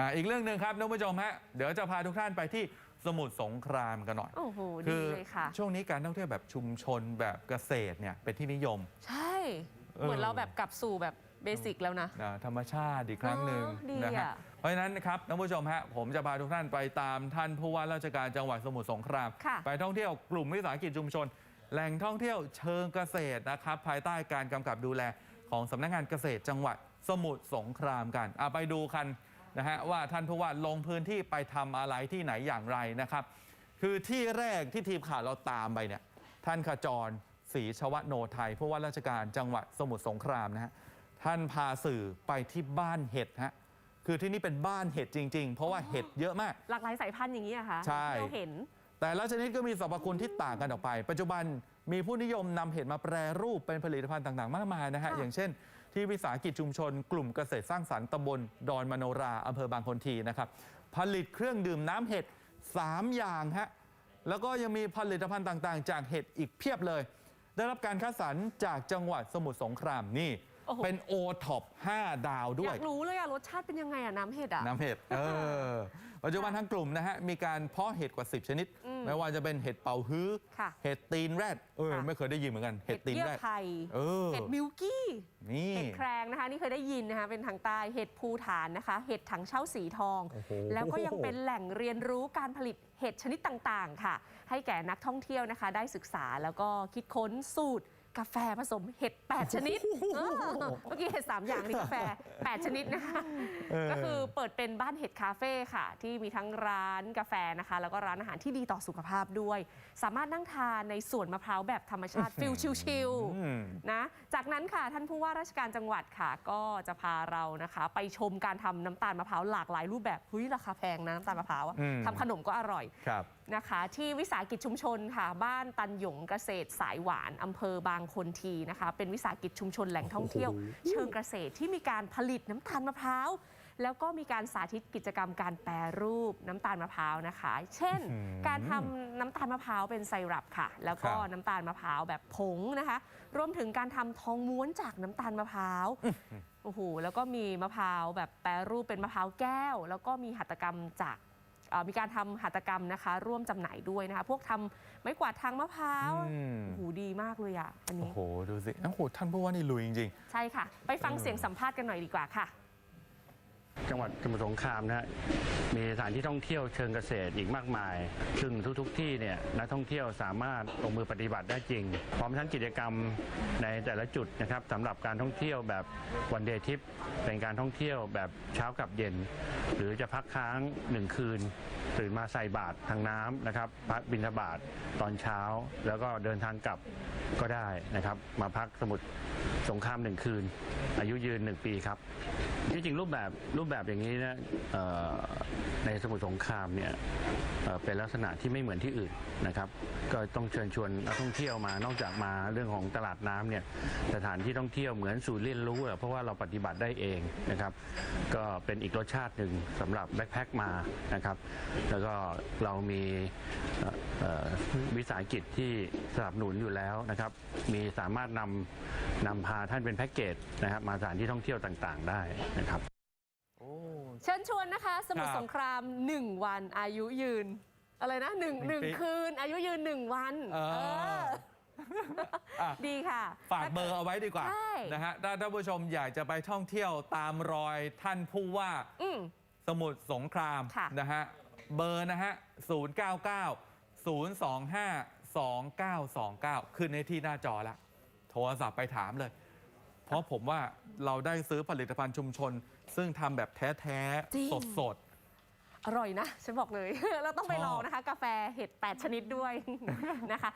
อ่าอีกเรื่องหนึ่งครับท่านผู้ชมฮะเดี๋ยวจะพาทุกท่านไปที่สมุทรสงครามกันหน่อยโอ้โหคืดีเลยค่ะ ช่วงนี้การท่องเที่ยวแบบชุมชนแบบเกษตรเนี่ยเป็นที่นิยม ใช่เออเหมือนเราแบบกลับสู่แบบเบสิกแล้วนะนะธรรมชาติอีกครั้งหนึ่งเนอะดีนะฮะอะเพราะฉะนั้นนะครับท่านผู้ชมฮะผมจะพาทุกท่านไปตามท่านผู้ว่าราชการจังหวัดสมุทรสงคราม ค่ะ ไปท่องเที่ยวกลุ่มวิสาหกิจชุมชน แหล่งท่องเที่ยวเชิงเกษตรนะครับภายใต้การกำกับดูแลของสำนักงานเกษตรจังหวัดสมุทรสงครามกันอะไปดูกัน นะฮะว่าท่านผู้ว่าลงพื้นที่ไปทำอะไรที่ไหนอย่างไรนะครับ คือที่แรกที่ทีมข่าวเราตามไปเนี่ยท่านขจรศรีชวโนไทยผู้ว่าราชการจังหวัดสมุทรสงครามนะฮะท่านพาสื่อไปที่บ้านเห็ดฮะคือที่นี่เป็นบ้านเห็ดจริง ๆ เพราะว่าเห็ดเยอะมาก หลากหลายสายพันธุ์อย่างนี้อะคะใช่ที่เราเห็น แต่ละชนิดก็มีสรรพคุณที่ต่างกันออกไป ปัจจุบันมีผู้นิยมนำเห็ดมาแปรรูปเป็นผลิตภัณฑ์ต่างๆ มากมายนะฮะค่ะอย่างเช่น ที่วิสาหกิจชุมชน กลุ่มเกษตรสร้างสรรค์ตำบลดอนมโนราอำเภอบางคนทีนะครับ ผลิตเครื่องดื่มน้ำเห็ด 3 อย่างฮะแล้วก็ยังมีผลิตภัณฑ์ต่างๆ จากเห็ดอีกเพียบเลย ได้รับการคัดสรรจากจังหวัดสมุทรสงครามนี่ โอ้โห เป็นโอท็อป5ดาวด้อวยยากรู้เลยอะรสชาติเป็นยังไงอะน้ำเห็ดอะ น้ำเห็ด เออ ปัจจุบันทั้งกลุ่มนะฮะมีการเพาะเห็ดกว่า 10 ชนิด อืมไม่ว่าจะเป็นเห็ดเป่าฮื้อ ค่ะเห็ดตีนแรดเออค่ะ ไม่เคยได้ยินเหมือนกันเห็ดตีนเยื่แรอดไข่เออเห็ดมิลกี้ นี่ เห็ดแครงนะคะ นี่เคยได้ยินนะคะ เป็นทางใต้เห็ดภูฐานนะคะ เห็ดถังเช่าสีทอง โอ้โห แล้วก็ยังเป็นแหล่งเรียนรู้การผลิตเห็ดชนิดต่างๆ ค่ะ ให้แก่นักท่องเที่ยวนะคะ ได้ศึกษาแล้วก็คิดค้นสูตร กาแฟผสมเห็ด 8 ชนิดเออเมื่อกี้เห็ด 3 อย่างนี่กาแฟ 8 ชนิดนะคะเออ ก็คือเปิดเป็นบ้านเห็ดคาเฟ่ค่ะ ที่มีทั้งร้านกาแฟนะคะ แล้วก็ร้านอาหารที่ดีต่อสุขภาพด้วย สามารถนั่งทานในสวนมะพร้าวแบบธรรมชาติฟิลชิลๆอืมนะจากนั้นค่ะท่านผู้ว่าราชการจังหวัดค่ะ ก็จะพาเรานะคะ ไปชมการทำน้ำตาลมะพร้าวหลากหลายรูปแบบเฮ้ยราคาแพงนะน้ำตาลมะพร้าวอะอืม ทำขนมก็อร่อย ครับ นะคะที่วิสาหกิจชุมชนค่ะ บ้านตันหยงเกษตรสายหวานอำเภอบางคนทีนะคะ เป็นวิสาหกิจชุมชนแหล่งท่องเที่ยว เชิงเกษตรที่มีการผลิตน้ำตาลมะพร้าวแล้วก็มีการสาธิตกิจกรรมการแปรรูปน้ำตาลมะพร้าวนะคะ เช่น อื้อหือการทำน้ำตาลมะพร้าวเป็นไซรัปค่ะ แล้วก็ครับ น้ำตาลมะพร้าวแบบผงนะคะ รวมถึงการทำทองม้วนจากน้ำตาลมะพร้าว โอ้โห แล้วก็มีมะพร้าวแบบแปรรูปเป็นมะพร้าวแก้ว แล้วก็มีหัตถกรรมจากเอ่อ มีการทำหัตถกรรมนะคะ ร่วมจำหน่ายด้วยนะคะ พวกทำไม้กวาดทางมะพร้าวอืม โอ้โหดีมากเลยอะอันโอ้นี้โห ดูสิโอ้โห ท่านผู้ว่านี่ลุยจริงใช่ค่ะ ไปฟังเออเสียงสัมภาษณ์กันหน่อยดีกว่าค่ะ จังหวัดสมุทรสงครามนะฮะมีสถานที่ท่องเที่ยวเชิงเกษตรอีกมากมาย ซึ่งทุกๆทที่เนี่ยนักท่องเที่ยวสามารถลงมือปฏิบัติได้จริง พร้อมทั้งกิจกรรมในแต่ละจุดนะครับสำหรับการท่องเที่ยวแบบวันเดย์ทิปเป็นการท่องเที่ยวแบบเช้ากับเย็น หรือจะพักค้างหนึ่งคืนตื่นมาใส่บาตรทางน้ำนะครับพักบิณฑบาตตอนเช้า แล้วก็เดินทางกลับก็ได้นะครับ มาพักสมุทร สงครามหนึ่งคืน อายุยืนหนึ่งปีครับที่จริงรูปแบบรูปแบบอย่างนี้นะในสมุทรสงครามเนี่ยเป็นลักษณะที่ไม่เหมือนที่อื่นนะครับ ก็ต้องเชิญชวนนักท่องเที่ยวมานอกจากมาเรื่องของตลาดน้ำเนี่ยสถานที่ท่องเที่ยวเหมือนศูนย์เรียนรู้เพราะว่าเราปฏิบัติได้เองนะครับ ก็เป็นอีกรสชาติหนึ่งสำหรับแบ็คแพคมานะครับ แล้วก็เรามีวิสาหกิจที่สนับสนุนอยู่แล้วนะครับ มีสามารถนำ นำพาท่านเป็นแพ็กเกจนะครับมาสถานที่ท่องเที่ยวต่างๆ ได้นะครับๆโอ้เชิญชวนนะคะ สมุทครรับสงคราม1วันอายุยืน อะไรนะหนึ่งหหนึ่นึ่งงปี คืน อายุยืน1วันเออเอออะดีค่ะ ฝากเบอร์เอาไว้ดีกว่าใช่ นะฮะถ้าท่านผู้ชมอยากจะไปท่องเที่ยวตามรอยท่านผู้ว่าอืม สมุทรสงครามค่ะ นะฮะเบอร์นะฮะ 099 025 2929 ขึ้นในที่หน้าจอแล้ว โทรศัพท์ไปถามเลย เพราะผมว่าเราได้ซื้อผลิตภัณฑ์ชุมชน ซึ่งทำแบบแท้จริง ๆ สด อร่อยนะ ฉันบอกเลย เราต้องไปชอบลองนะคะ กาแฟเห็ด 8 ชนิดด้วย นะคะ